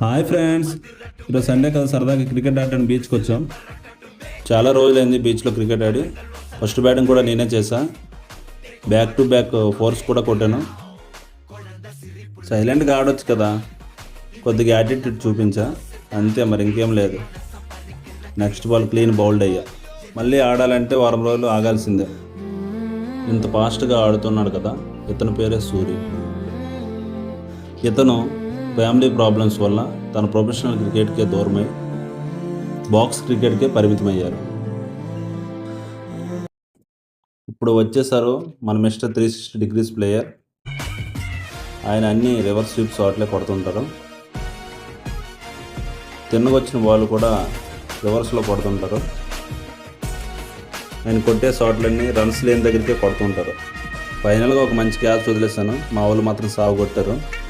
Hi friends ఈరోజు Sunday కదా సరదాగా క్రికెట్ ఆడడానికి బీచ్కి వచ్చాం. చాలా రోజులైంది బీచ్లో క్రికెట్ ఆడి. ఫస్ట్ బ్యాటింగ్ కూడా నేనే చేశా. బ్యాక్ టు బ్యాక్ ఫోర్స్ కూడా కొట్టాను. సైలెంట్గా ఆడొచ్చు కదా. కొద్దిగా యాటిట్యూడ్ చూపించా. అంతే మరి ఇంకేం లేదు. నెక్స్ట్ బాల్ క్లీన్ బౌల్డ్ అయ్యా. మళ్ళీ ఆడాలంటే వారం రోజులు ఆగాల్సిందే. ఇంత ఫాస్ట్గా ఆడుతున్నాడు కదా. ఇతని పేరే సూరి. ఇతను ఫ్యామిలీ ప్రాబ్లమ్స్ వల్ల తన ప్రొఫెషనల్ క్రికెట్కే దూరమై బాక్స్ క్రికెట్కే పరిమితమయ్యారు. ఇప్పుడు వచ్చేసారు మన mister three sixty degrees player. ఆయన అన్ని రివర్స్ స్వీప్ షాట్లే కొడుతుంటారు. తిన్నగొచ్చిన బాల్ కూడా రివర్స్లో కొడుతుంటారు. ఆయన కొట్టే షాట్లన్నీ రన్స్ లేని దగ్గరికే కొడుతుంటారు. ఫైనల్గా ఒక మంచి క్యాచ్ వదిలేశాను. మా వాళ్ళు మాత్రం సాగు కొట్టారు.